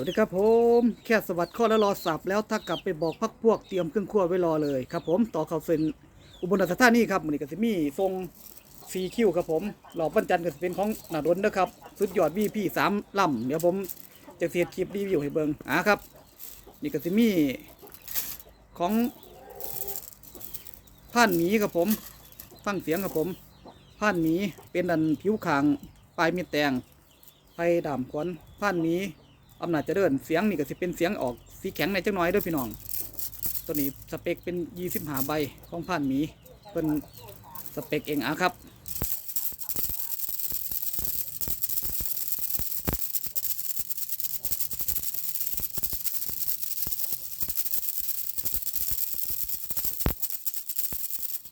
วัสดีครับผมแค่สวัสดิ์ข้อแล้วรอสับแล้วถ้ากลับไปบอกพักพวกเตรียมเครื่องครัวไว้รอเลยครับผมต่อเขาเซนอุบลราชธานีครับมันนี้ก็จะมีทรงซีคิวครับผมหล่อปั้นจันก็จะเป็นของหนาดนนะครับสุดยอดวีพี่สามลำเดี๋ยวผมจะเสียคลิปรีวิวให้เบิ่งอะครับนี่ก็จะมีของผ่านหมีครับผมฟังเสียงครับผมผ่านหมีเป็นดันผิวขางปลายมีแตงไฟดำขวัญผ่านหมี อำนาจเจริญเสียงนี่ก็สิเป็นเสียงออกสีแข็งในจังน้อยด้วยพี่น้อง ตัวนี้สเปคเป็นยี่สิบหาใบของผ่านหมีเป็นสเปคเองอะครับ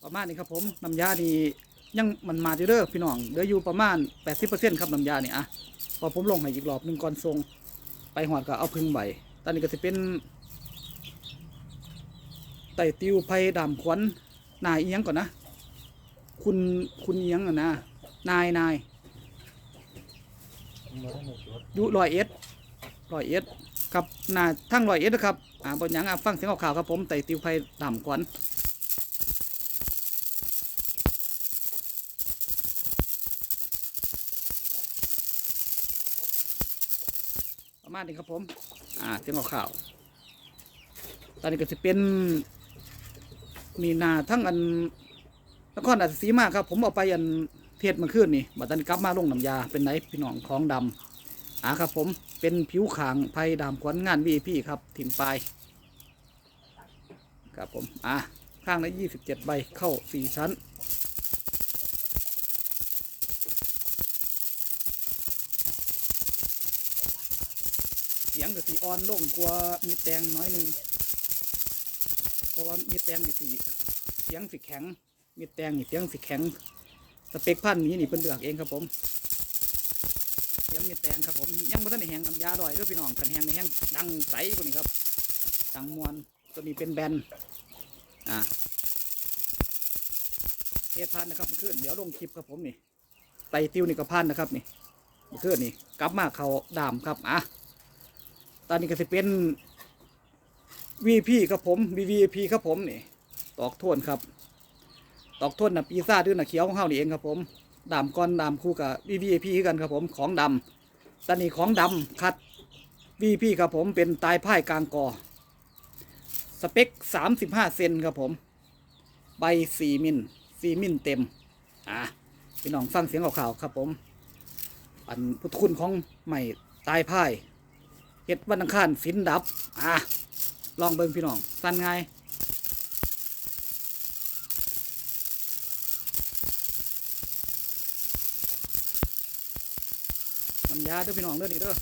ประมาณนี้ครับผมน้ำยานี่ยังมันมาอยู่เด้อพี่น้องเหลืออยู่ประมาณ 80%ครับน้ำยานี่อะพอผมลงให้อีกรอบหนึ่งก่อนทรง ไปหอดก็เอาพึ่งใบตอนนี้ก็จะเป็นไต่ติวไผ่ดำขวัญนายเอียงก่อนนะ คุณคุณเอียงอะนะนายนายยุลอยเอ็ดลอยเอ็ดครับนาทั้งลอยเอ็ดนะครับอ่าบนยังอะฟังเสียงข่าวครับผมไต่ติวไผ่ดำขวัญ ประมาณนี้ครับผม อ่าเสียงข่าวตอนนี้ก็จะเป็นมีนาทั้งอันนครราชสีมาครับ ผมเอาไปอันเทศมาขึ้นนี่บัดนี้กลับมาลงน้ำยาเป็นไหนพี่น้องของดำอ่าครับ ผมเป็นผิวขางไผ่ดำขวัญงานวีพีครับถิ่มปลายครับผมอ่าข้างละยี่สิบเจ็ดใบเข้าสี่ชั้น สียงก็สีอ่อนลงกว่ามีแตงน้อยหนึ่งเพราะว่ามีแตงสีเสียงสีแข็ง มีแตงนี่เสียงสีแข็ง สเปคพันนี้นี่เป็นเลือกเองครับผมเสียงมีแตงครับผมยังไม่ทันได้แหงน้ำยาดอยเด้วยพี่น้องกันแหงในแหงดังใสกว่านี้ครับดังมวนตัวนี้เป็นแบนอ่าเทพันนะครับขึ้นเดี๋ยวลงคลิปครับผมนี่ไตติวนี่ก็พันนะครับนี่ขึ้นนี่กลับมาเขาดามครับอะ ตอนนี้ก็จะเป็น VP ครับผม VVP ครับผมนี่ตอกโทนครับ ตอกโทนนะปีซ่าดื้อนะเขียวของเขานี่เองครับผมดามก้อนดามคู่กับ VVP คือกันครับผมของดำตอนนี้ของดำคัด VP ครับผมเป็นตายพ่ายกลางกอสเปค 35 เซนครับผม ใบ 4 มิล4มิลเต็ม อะพี่น้องฟังเสียงข่าวๆครับผม อันพุทธคุณของใหม่ตายพ่าย เห็ดวันอังคารสินดับ อะ ลองเบิ่งพี่น้อง สั้นไงมัน้ำยาเด้อพี่น้องเด้อนี่เด้อ